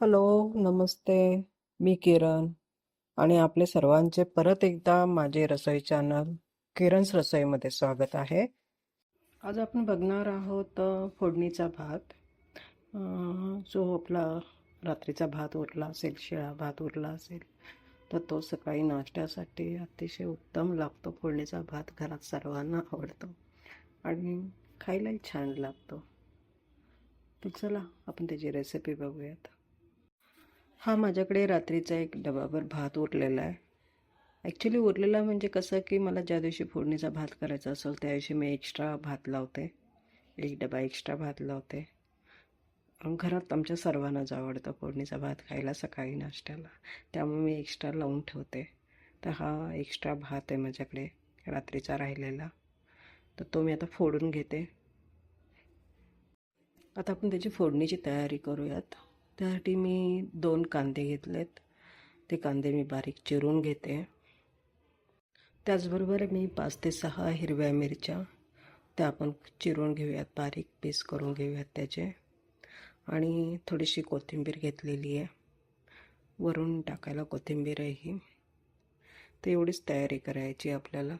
Hello नमस्ते मी किरण. आणि आपले सर्वांचे परत एकदा माझे रसोई चॅनल किरण's रसोईमध्ये स्वागत आहे. आज आपण बघणार आहोत फोडणीचा भात. जो आपला रात्रीचा भात उरला असेल शिळा भात उरला असेल तर तो सकाळी नाश्त्यासाठी अतिशय उत्तम लागतो. फोडणीचा भात घरात सर्वांना आवडतो. आणि खायलाही छान लागतो. तर चला आपण त्याची रेसिपी बघूयात. हा माझ्याकडे रात्रीचा एक डबाभर भात उरलेला आहे. ॲक्च्युली उरलेला म्हणजे कसं की मला ज्या दिवशी फोडणीचा भात करायचा असेल त्या दिवशी मी एक्स्ट्रा भात लावते. एक डबा एक्स्ट्रा भात लावते. घरात आमच्या सर्वांनाच आवडतं फोडणीचा भात खायला सकाळी नाश्त्याला. त्यामुळे मी एक्स्ट्रा लावून ठेवते. तर हा एक्स्ट्रा भात आहे माझ्याकडे रात्रीचा राहिलेला. तर तो मी आता फोडून घेते. आता आपण त्याची फोडणीची तयारी करूयात. त्यासाठी मी दोन कांदे घेतलेत. ते कांदे मी बारीक चिरून घेते. त्याचबरोबर मी पाच ते सहा हिरव्या मिरच्या त्या आपण चिरून घेऊयात बारीक पीस करून घेऊयात त्याचे. आणि थोडीशी कोथिंबीर घेतलेली आहे. वरून टाकायला कोथिंबीर आहे ही तर एवढीच तयारी करायची आपल्याला.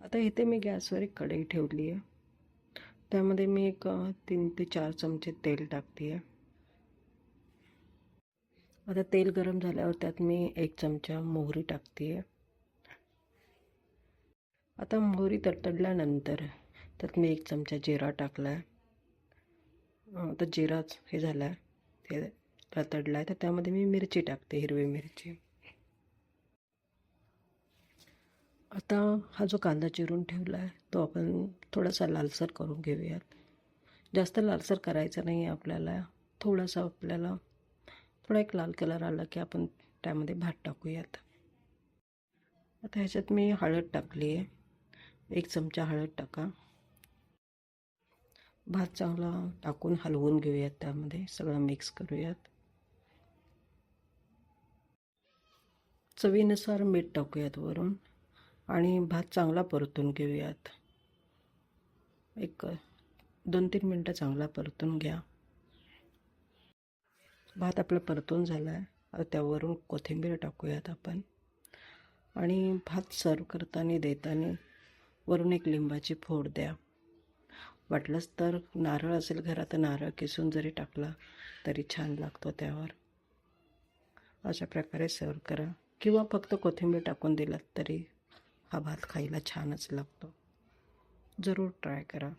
आता इथे मी गॅसवर एक कढई ठेवली आहे. त्यामध्ये मी एक तीन ते चार चमचे तेल टाकते आहे आता तेल गरम झाल्यावर त्यात मी एक चमचा मोहरी टाकते आहे आता मोहरी तडतडल्यानंतर त्यात मी एक चमचा जिरा टाकला आहे आता जिराच हे झाला आहे ते तडतडला आहे तर त्यामध्ये मी मिरची टाकते हिरवी मिरची. आता हा जो कांदा चिरून ठेवला आहे तो आपण थोडासा लालसर करून घेऊयात. जास्त लालसर करायचा नाही आहे आपल्याला. थोडासा आपल्याला थोडा एक लाल कलर आला की आपण त्यामध्ये भात टाकूयात. आता ह्याच्यात मी हळद टाकली आहे. एक चमचा हळद टाका. भात चांगला टाकून हलवून घेऊयात त्यामध्ये. सगळं मिक्स करूयात. चवीनुसार मीठ टाकूयात वरून. आणि भात चांगला परतून घेऊयात. एक दोन तीन मिनटं चांगला परतून घ्या. भात आपला परतून झाला आहे त्यावरून कोथिंबीर टाकूयात आपण. आणि भात सर्व करताना देताना वरून एक लिंबाची फोड द्या. वाटलंच तर नारळ असेल घरात तर नारळ किसून जरी टाकला तरी छान लागतो त्यावर. अशा प्रकारे सर्व करा. किंवा फक्त कोथिंबीर टाकून दिलात तरी हा भात खायला छानच लागतो. जरूर ट्राय करा.